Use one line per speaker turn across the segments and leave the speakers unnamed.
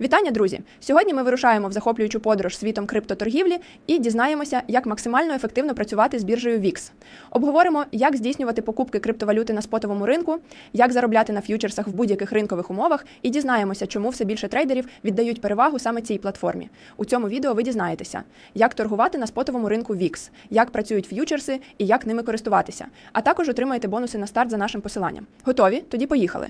Вітання, друзі! Сьогодні ми вирушаємо в захоплюючу подорож світом криптоторгівлі і дізнаємося, як максимально ефективно працювати з біржею VIX. Обговоримо, як здійснювати покупки криптовалюти на спотовому ринку, як заробляти на ф'ючерсах в будь-яких ринкових умовах, і дізнаємося, чому все більше трейдерів віддають перевагу саме цій платформі. У цьому відео ви дізнаєтеся, як торгувати на спотовому ринку VIX, як працюють ф'ючерси і як ними користуватися. А також отримаєте бонуси на старт за нашим посиланням. Готові? Тоді поїхали.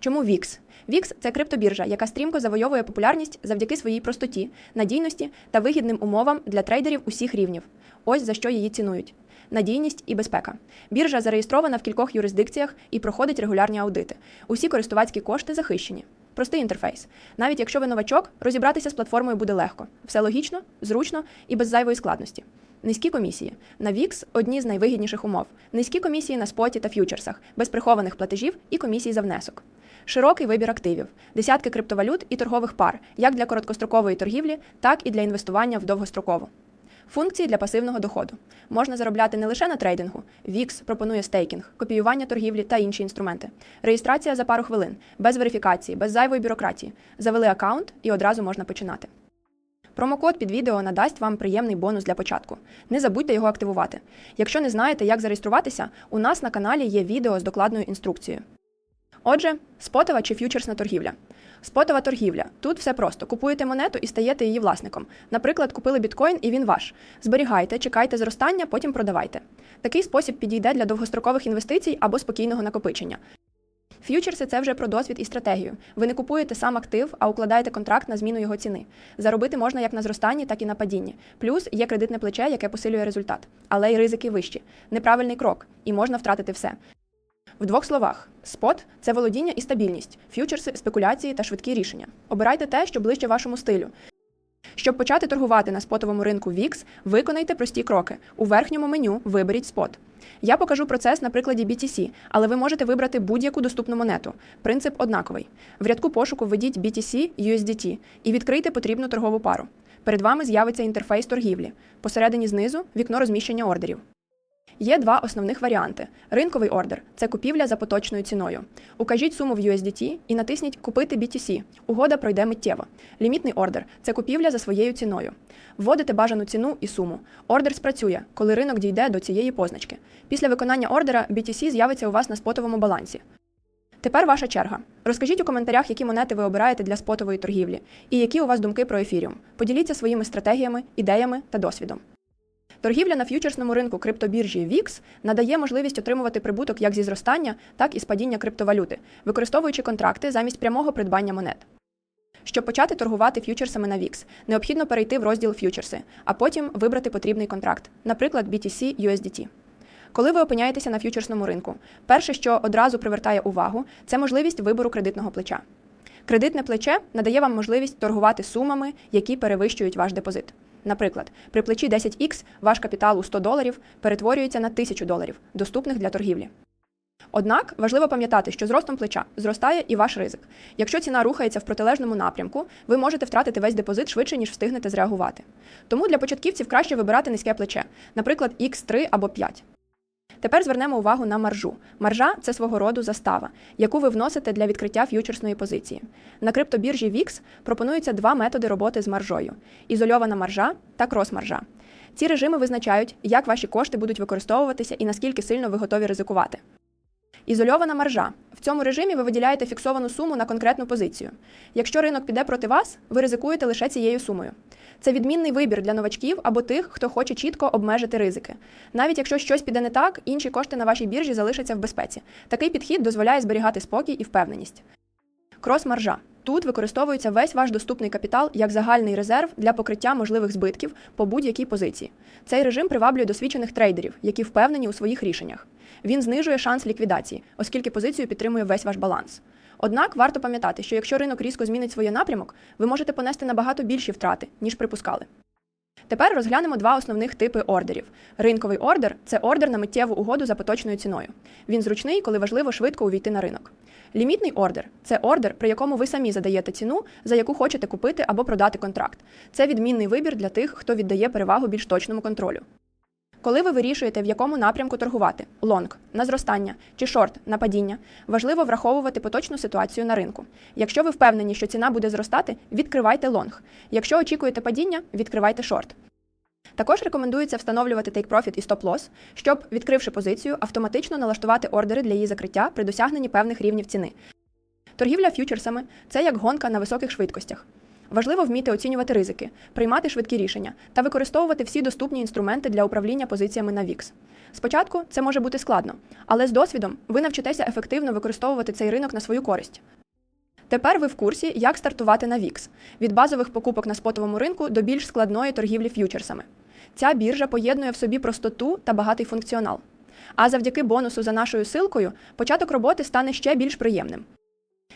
Чому VIX? VIX – це криптобіржа, яка стрімко завойовує популярність завдяки своїй простоті, надійності та вигідним умовам для трейдерів усіх рівнів. Ось за що її цінують. Надійність і безпека. Біржа зареєстрована в кількох юрисдикціях і проходить регулярні аудити. Усі користувацькі кошти захищені. Простий інтерфейс. Навіть якщо ви новачок, розібратися з платформою буде легко. Все логічно, зручно і без зайвої складності. Низькі комісії. На VIX – одні з найвигідніших умов. Низькі комісії на споті та ф'ючерсах, без прихованих платежів і комісій за внесок. Широкий вибір активів, десятки криптовалют і торгових пар, як для короткострокової торгівлі, так і для інвестування в довгострокову. Функції для пасивного доходу. Можна заробляти не лише на трейдингу. VIX пропонує стейкінг, копіювання торгівлі та інші інструменти. Реєстрація за пару хвилин, без верифікації, без зайвої бюрократії. Завели аккаунт і одразу можна починати. Промокод під відео надасть вам приємний бонус для початку. Не забудьте його активувати. Якщо не знаєте, як зареєструватися, у нас на каналі є відео з докладною інструкцією. Отже, спотова чи ф'ючерсна торгівля. Спотова торгівля. Тут все просто. Купуєте монету і стаєте її власником. Наприклад, купили біткоін і він ваш. Зберігайте, чекайте зростання, потім продавайте. Такий спосіб підійде для довгострокових інвестицій або спокійного накопичення. Ф'ючерси це вже про досвід і стратегію. Ви не купуєте сам актив, а укладаєте контракт на зміну його ціни. Заробити можна як на зростанні, так і на падінні. Плюс є кредитне плече, яке посилює результат. Але й ризики вищі. Неправильний крок, і можна втратити все. В двох словах: спот це володіння і стабільність, ф'ючерси, спекуляції та швидкі рішення. Обирайте те, що ближче вашому стилю. Щоб почати торгувати на спотовому ринку VIX, виконайте прості кроки. У верхньому меню виберіть спот. Я покажу процес на прикладі BTC, але ви можете вибрати будь-яку доступну монету. Принцип однаковий. В рядку пошуку введіть BTC USDT і відкрийте потрібну торгову пару. Перед вами з'явиться інтерфейс торгівлі. Посередині знизу вікно розміщення ордерів. Є два основних варіанти. Ринковий ордер це купівля за поточною ціною. Укажіть суму в USDT і натисніть Купити BTC. Угода пройде миттєво. Лімітний ордер це купівля за своєю ціною. Вводите бажану ціну і суму. Ордер спрацює, коли ринок дійде до цієї позначки. Після виконання ордера BTC з'явиться у вас на спотовому балансі. Тепер ваша черга. Розкажіть у коментарях, які монети ви обираєте для спотової торгівлі, і які у вас думки про ефіріум. Поділіться своїми стратегіями, ідеями та досвідом. Торгівля на ф'ючерсному ринку криптобіржі VIX надає можливість отримувати прибуток як зі зростання, так і з падіння криптовалюти, використовуючи контракти замість прямого придбання монет. Щоб почати торгувати ф'ючерсами на VIX, необхідно перейти в розділ ф'ючерси, а потім вибрати потрібний контракт, наприклад, BTC USDT. Коли ви опиняєтеся на ф'ючерсному ринку, перше, що одразу привертає увагу, це можливість вибору кредитного плеча. Кредитне плече надає вам можливість торгувати сумами, які перевищують ваш депозит. Наприклад, при плечі 10X ваш капітал у 100 доларів перетворюється на 1000 доларів, доступних для торгівлі. Однак важливо пам'ятати, що з ростом плеча зростає і ваш ризик. Якщо ціна рухається в протилежному напрямку, ви можете втратити весь депозит швидше, ніж встигнете зреагувати. Тому для початківців краще вибирати низьке плече, наприклад, X3 або 5. Тепер звернемо увагу на маржу. Маржа це свого роду застава, яку ви вносите для відкриття ф'ючерсної позиції. На криптобіржі VIX пропонуються два методи роботи з маржою: ізольована маржа та крос-маржа. Ці режими визначають, як ваші кошти будуть використовуватися і наскільки сильно ви готові ризикувати. Ізольована маржа. В цьому режимі ви виділяєте фіксовану суму на конкретну позицію. Якщо ринок піде проти вас, ви ризикуєте лише цією сумою. Це відмінний вибір для новачків або тих, хто хоче чітко обмежити ризики. Навіть якщо щось піде не так, інші кошти на вашій біржі залишаться в безпеці. Такий підхід дозволяє зберігати спокій і впевненість. Крос-маржа. Тут використовується весь ваш доступний капітал як загальний резерв для покриття можливих збитків по будь-якій позиції. Цей режим приваблює досвідчених трейдерів, які впевнені у своїх рішеннях. Він знижує шанс ліквідації, оскільки позицію підтримує весь ваш баланс. Однак варто пам'ятати, що якщо ринок різко змінить своє напрямок, ви можете понести набагато більші втрати, ніж припускали. Тепер розглянемо два основних типи ордерів. Ринковий ордер це ордер на миттєву угоду за поточною ціною. Він зручний, коли важливо швидко увійти на ринок. Лімітний ордер це ордер, при якому ви самі задаєте ціну, за яку хочете купити або продати контракт. Це відмінний вибір для тих, хто віддає перевагу більш точному контролю. Коли ви вирішуєте, в якому напрямку торгувати лонг на зростання чи шорт на падіння, важливо враховувати поточну ситуацію на ринку. Якщо ви впевнені, що ціна буде зростати, відкривайте лонг. Якщо очікуєте падіння, відкривайте шорт. Також рекомендується встановлювати take profit і stop loss, щоб, відкривши позицію, автоматично налаштувати ордери для її закриття при досягненні певних рівнів ціни. Торгівля ф'ючерсами це як гонка на високих швидкостях. Важливо вміти оцінювати ризики, приймати швидкі рішення та використовувати всі доступні інструменти для управління позиціями на VIX. Спочатку це може бути складно, але з досвідом ви навчитеся ефективно використовувати цей ринок на свою користь. Тепер ви в курсі, як стартувати на VIX – від базових покупок на спотовому ринку до більш складної торгівлі ф'ючерсами. Ця біржа поєднує в собі простоту та багатий функціонал. А завдяки бонусу за нашою силкою початок роботи стане ще більш приємним.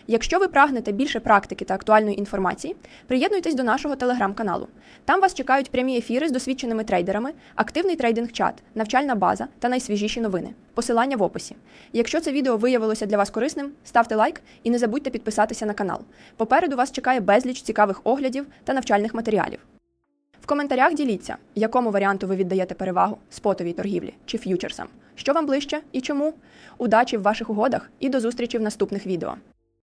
Якщо ви прагнете більше практики та актуальної інформації, приєднуйтесь до нашого телеграм-каналу. Там вас чекають прямі ефіри з досвідченими трейдерами, активний трейдинг-чат, навчальна база та найсвіжіші новини. Посилання в описі. Якщо це відео виявилося для вас корисним, ставте лайк і не забудьте підписатися на канал. Попереду вас чекає безліч цікавих оглядів та навчальних матеріалів. В коментарях діліться, якому варіанту ви віддаєте перевагу спотовій торгівлі чи ф'ючерсам. Що вам ближче і чому? Удачі в ваших угодах і до зустрічі в наступних відео.